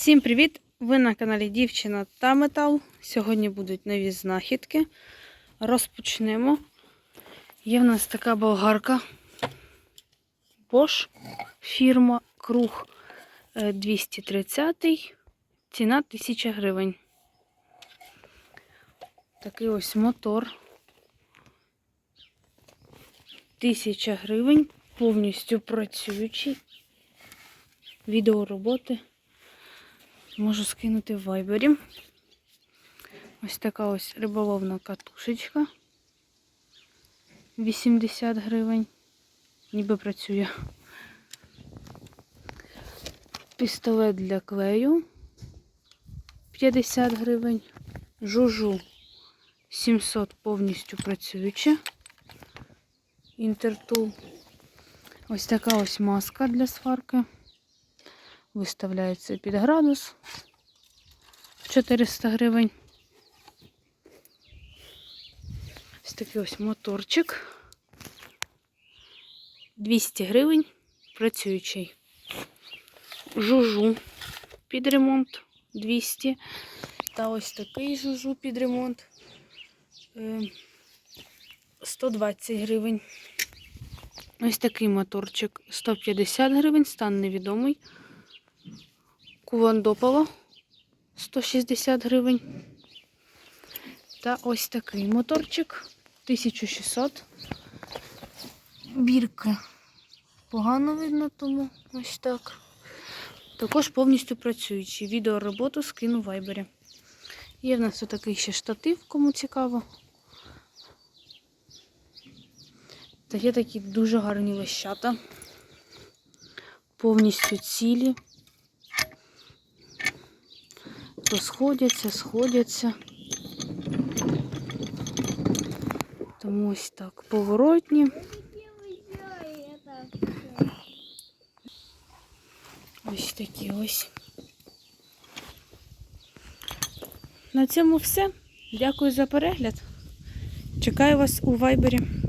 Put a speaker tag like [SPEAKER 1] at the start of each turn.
[SPEAKER 1] Всім привіт! Ви на каналі Дівчина та Метал. Сьогодні будуть нові знахідки. Розпочнемо. Є в нас така болгарка. Bosch. Фірма Круг е, 230. Ціна 1000 гривень. Такий ось мотор. 1000 гривень. Повністю працюючий. Відео роботи. Можу скинути в вайбері. Ось така ось риболовна катушечка. 80 гривень. Ніби працює. Пістолет для клею 50 гривень. Жужу 700 повністю працююча. Інтертул. Ось така ось маска для сварки. Виставляється під градус 400 гривень. Ось такий ось моторчик. 200 гривень працюючий. Жужу під ремонт 200. Та ось такий жужу під ремонт е, 120 гривень. Ось такий моторчик 150 гривень, стан невідомий. Кувандополо 160 гривень. Та ось такий моторчик 1600. Бірка погано видно, тому ось так. Також повністю працюючий. Відеороботу скину в вайбері. Є в нас отакий ще штатив, кому цікаво. Та є такі дуже гарні лещата. Повністю цілі. То сходяться, сходяться. Тому ось так поворотні. Ось такі ось. На цьому все. Дякую за перегляд. Чекаю вас у вайбері.